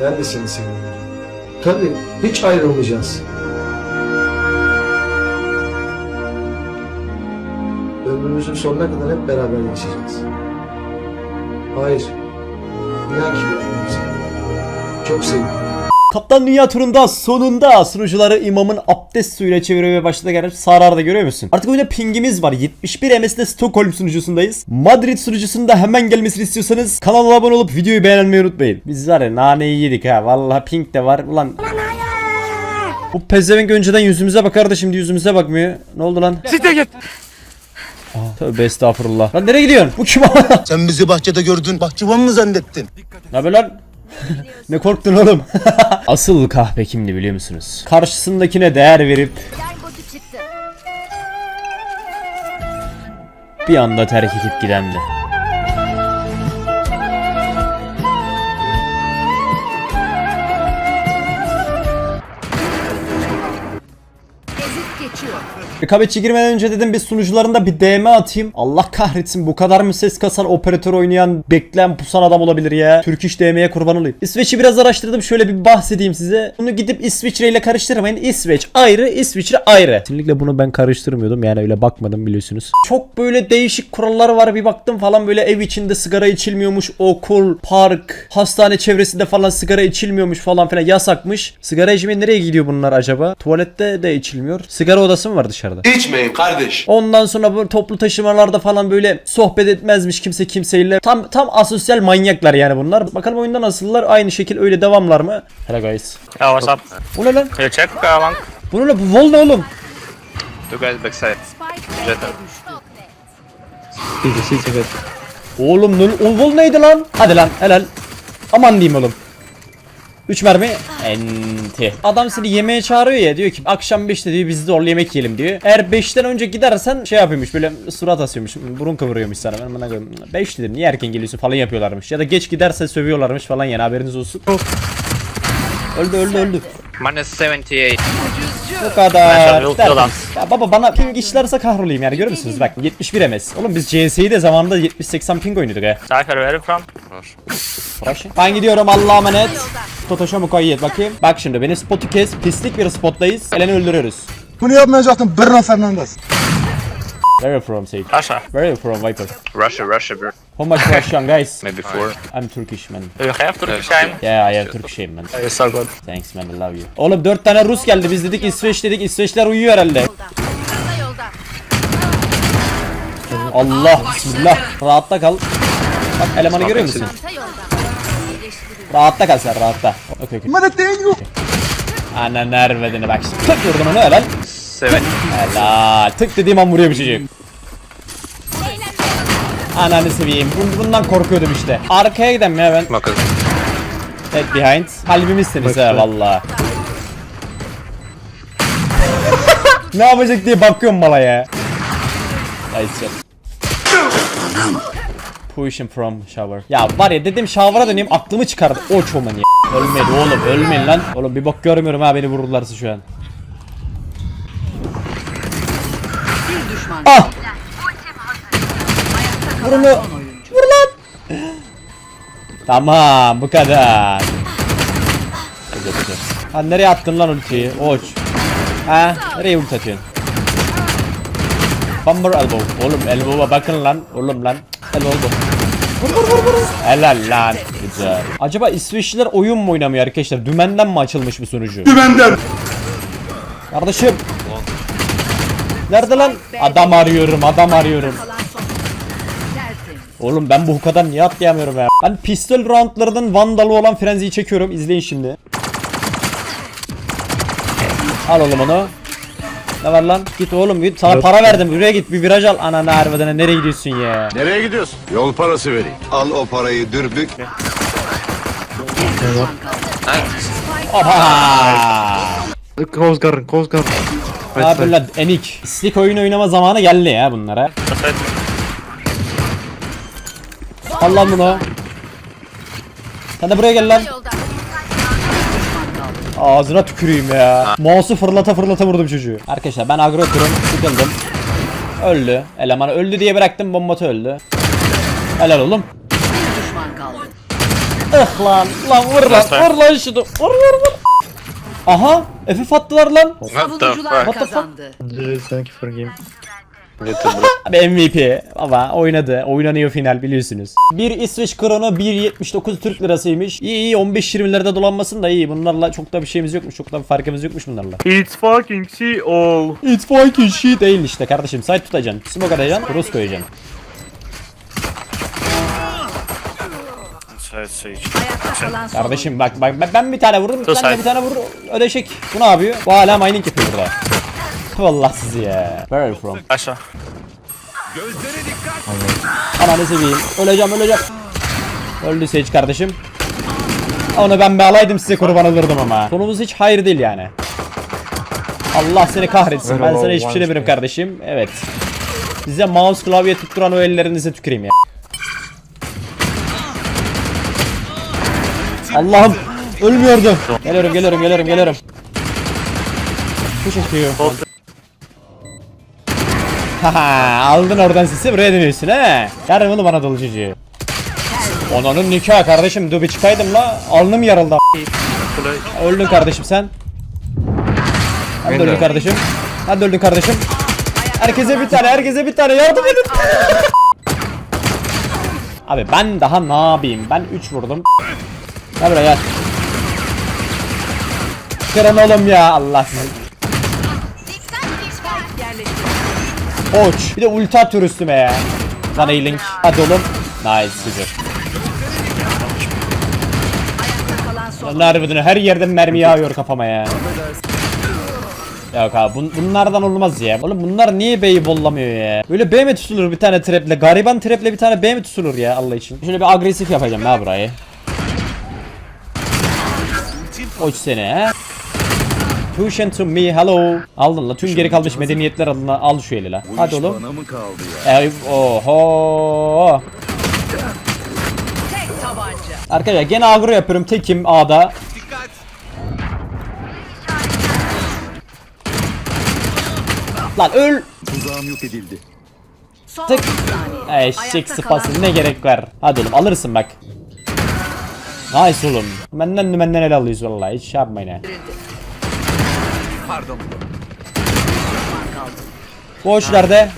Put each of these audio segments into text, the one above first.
Ben de seni seviyorum. Tabii hiç ayrılmayacağız. Ömrümüzün sonuna kadar hep beraber yaşayacağız. Hayır. İnan ki. Çok seviyorum. Kaptan Dünya turunda sonunda sunucuları imamın abdest suyuyla çevirmeye başladı gelmiş. Sarar'da görüyor musun? Artık oyunda pingimiz var. 71 MS'de Stockholm sunucusundayız. Madrid sunucusunda hemen gelmesini istiyorsanız kanala abone olup videoyu beğenmeyi unutmayın. Biz var ya naneyi yedik ha. Vallahi ping de var. Ulan bu pezevenk önceden yüzümüze bakardı şimdi yüzümüze bakmıyor. Ne oldu lan? Site git. Tövbe estağfurullah. Lan nereye gidiyorsun? Bu kim? Sen bizi bahçede gördün, bahçıvan mı zannettin? Ne haber lan? Ne korktun oğlum? Asıl kahpe kimdi biliyor musunuz? Karşısındakine değer verip bir anda terk edip gidendi. Rekabetçi girmeden önce dedim bir sunucularında bir DM atayım. Allah kahretsin bu kadar mı ses kasan operatör oynayan bekleyen pusan adam olabilir ya. Türk iş DM'ye kurban olayım. İsveç'i biraz araştırdım şöyle bir bahsedeyim size. Bunu gidip İsviçre ile karıştırmayın. İsveç ayrı İsviçre ayrı. Kesinlikle bunu ben karıştırmıyordum yani öyle bakmadım biliyorsunuz. Çok böyle değişik kurallar var bir baktım falan böyle ev içinde sigara içilmiyormuş. Okul, park, hastane çevresinde falan sigara içilmiyormuş falan filan yasakmış. Sigara içmeye nereye gidiyor bunlar acaba? Tuvalette de içilmiyor. Sigara odası mı var dışarıda? İçmeyin kardeş. Ondan sonra bu toplu taşımalarda falan böyle sohbet etmezmiş kimse kimseyle. Tam tam asosyal manyaklar yani bunlar. Bakalım oyunda nasıllar? Aynı şekil öyle devamlar mı? Hello guys. Yo, what's up? Bu ne lan? You check uh? Bu ne lan? Bu vol ne oğlum? Two guys backside. Jet. düştü. Oğlum ne, o vol neydi lan? Hadi lan helal. Aman diyeyim oğlum. 3 mermi enti. Adam seni yemeğe çağırıyor ya diyor ki akşam 5'te diyor biz de orada yemek yiyelim diyor. Eğer 5'ten önce gidersen şey yapıyormuş böyle surat asıyormuş burun kıvırıyormuş sana ben bana 5 dedim niye erken geliyorsun falan yapıyorlarmış ya da geç giderse sövüyorlarmış falan yani haberiniz olsun. Öldü öldü öldü. Minus 78. Bu kadar. Yok yalan. Ya baba bana ping işlerse kahrolayım yani görüyor musunuz? Bak 71 MS. Oğlum biz CS'yi de zamanında 70-80 ping oynuyorduk he. Cypher, where you from? Ben gidiyorum Allah'a emanet. Totoş'a mukayyet bakayım. Bak şimdi beni spotu kes. Pislik bir spottayız. Eleni öldürüyoruz. Bunu yapmayacaktın Bruno Fernandes. Where are you from Sage? Russia. Where are you from Viper? Russia, Russia, bro. How much Russian guys? Maybe four. I'm Turkish man. Do you have Turkish time? Yeah I have Turkish man. You're so good. Thanks man I love you. Oğlum 4 tane Rus geldi. Biz dedik İsveç dedik. İsveçler uyuyor herhalde. Yolda. Kısa yolda. Allah bismillah. Rahatta kal. Bak elemanı görüyor musun? Rahatta kal sen rahatta. Okey okey. Bana değil yok. Ana nervedini bak. Tık vurdum onu helal. Seven. Helal. Tık dediğim an vuruyor bir çocuk. Ananı seveyim. Bun- Bundan korkuyordum işte. Arkaya gidelim ya ben. Smokers. Dead behind. Kalbimiz temiz ha valla. ne yapacak diye bakıyorum mala ya. Nice shot. Pushing from shower. Ya var ya dedim shower'a döneyim aklımı çıkardı. O çoman ya. Ölmedi oğlum ölmeyin lan. Oğlum bir bok görmüyorum ha beni vururlarsa şu an. Ah! Vur onu. Vur lan. Tamam bu kadar. Ha nereye attın lan ultiyi? Oç. Ha nereye ulti atıyorsun? Bumper elbow. Oğlum elbow'a bakın lan. Oğlum lan. Elbow. Vur vur vur vur. Helal lan. Güzel. Acaba İsveçliler oyun mu oynamıyor arkadaşlar? Dümenden mi açılmış bu sunucu? Dümenden. Kardeşim. Nerede lan? Adam arıyorum, adam arıyorum. Oğlum ben bu kadar niye atlayamıyorum ya? Ben pistol roundlarının vandalı olan frenziyi çekiyorum. İzleyin şimdi. Al oğlum onu. Ne var lan? Git oğlum git. Sana para verdim. Buraya git bir viraj al. Ananı harbiden nereye gidiyorsun ya? Nereye gidiyorsun? Yol parası vereyim. Al o parayı dürbük. Oha! Guard. Ne yapıyorsun lan? Enik. Slick oyun oynama zamanı geldi ya bunlara. Al lan bunu. Sen de buraya gel lan. Ağzına tüküreyim ya. Mouse'u fırlata fırlata vurdum çocuğu. Arkadaşlar ben agro kurum. Sıkıldım. Öldü. Eleman öldü diye bıraktım. Bombatı öldü. Helal oğlum. Düşman kaldı. ıh lan. Lan vur lan. Vur lan şunu. Vur vur vur. Aha. FF attılar lan. Savunucular fuck? kazandı. Thank you for game. Abi MVP ama oynadı. Oynanıyor final biliyorsunuz. Bir İsveç kronu 1.79 Türk lirasıymış. İyi iyi 15-20'lerde dolanmasın da iyi. Bunlarla çok da bir şeyimiz yokmuş. Çok da bir farkımız yokmuş bunlarla. It's fucking she all. It's fucking shit değil işte kardeşim. Site tutacaksın. Smoke atacaksın. Cross koyacaksın. Kardeşim bak bak ben bir tane vurdum. Sen de bir tane vur. Ödeşek. Bu ne yapıyor? Bu hala mining yapıyor burada. Vallahi sizi ya. Where are you from? Aşağı. Ananı seveyim. Öleceğim öleceğim. Öldü Sage kardeşim. Onu ben bir alaydım size kurban olurdum ama. Sonumuz hiç hayır değil yani. Allah seni kahretsin. Ben sana hiçbir şey demiyorum kardeşim. Evet. Size mouse klavye tutturan o ellerinize tüküreyim ya. Allah'ım ölmüyordu. Geliyorum geliyorum geliyorum geliyorum. Bu çekiyor. Haha aldın oradan sesi buraya dönüyorsun he. Yarın bunu bana dolu çocuğu. Onanın nikahı kardeşim dur bir çıkaydım la. Alnım yarıldı. Öldün kardeşim sen. Sen de öldün kardeşim. Sen de öldün kardeşim. Herkese bir tane, herkese bir tane yardım edin. Abi ben daha ne yapayım? Ben 3 vurdum. Gel buraya gel. Kırın oğlum ya Allah sizi. Koç. Bir de ulti atıyor üstüme ya. Lan A-Link. Hadi oğlum. Nice güzel. Lan harbiden her yerden mermi yağıyor kafama ya. Yok abi bun- bunlardan olmaz ya. Oğlum bunlar niye B'yi bollamıyor ya? Böyle B mi tutulur bir tane traple? Gariban traple bir tane B mi tutulur ya Allah için? Şöyle bir agresif yapacağım ya burayı. Koç seni he. Tuition to me hello. Aldın la tüm geri kalmış medeniyetler adına al şu eli la. Hadi oğlum. Bana mı kaldı ya? Ey, oho. tek tabanca. Arkadaşlar gene agro yapıyorum tekim A'da. Lan öl. Tuzağım yok edildi. Tık. 30 saniye. Eşek sıpası ne gerek var. Hadi oğlum alırsın bak. Nice oğlum. Benden benden el alıyoruz vallahi hiç şey yapmayın ha. Boş nerede?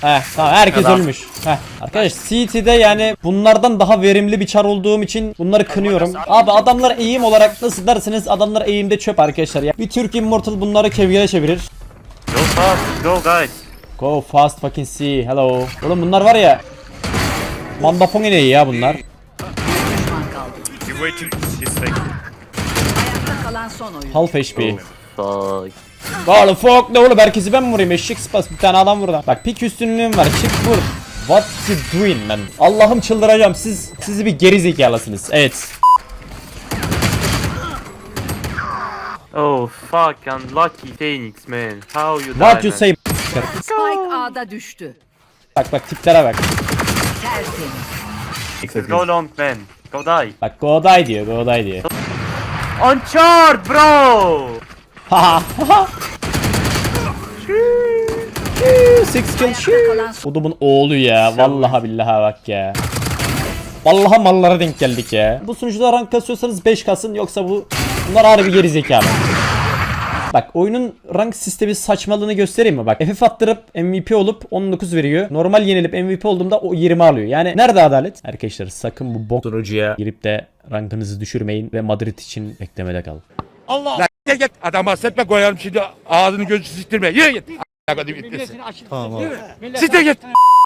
Heh tamam herkes ölmüş. Heh. Arkadaş CT'de yani bunlardan daha verimli bir çar olduğum için bunları kınıyorum. Abi adamlar eğim olarak nasıl derseniz adamlar eğimde çöp arkadaşlar ya. Bir Türk Immortal bunları kevgire çevirir. Go fast, go guys. Go fast fucking see. Hello. Oğlum bunlar var ya. Mandapong ineği ya bunlar. Half HP. Fuck. Oğlum fuck ne oğlum herkesi ben mi vurayım eşek sıpas bir tane adam vurdu. Bak pik üstünlüğüm var çık vur. What you doing man? Allah'ım çıldıracağım siz sizi bir geri zekalısınız. Evet. Oh fuck, unlucky Phoenix man. How you What die, you man? say? Spike A'da düştü. Bak bak tiplere bak. Tertemiz. Go long man. Go die. Bak go die diyor go die diyor. On chart bro. Ha. Six kill shoot. Odumun oğlu ya. Vallahi billahi bak ya. Vallahi mallara denk geldik ya. Bu sunucuda rank kasıyorsanız 5 kasın yoksa bu bunlar harbi geri zekalı. Bak oyunun rank sistemi saçmalığını göstereyim mi? Bak FF attırıp MVP olup 19 veriyor. Normal yenilip MVP olduğumda o 20 alıyor. Yani nerede adalet? Arkadaşlar sakın bu bok sunucuya girip de rankınızı düşürmeyin ve Madrid için beklemede kalın. Allah. Gel git. Adam bahsetme koyarım şimdi ağzını gözü siktirme. Yürü git. Hadi bitmesin. Tamam abi. Siktir git.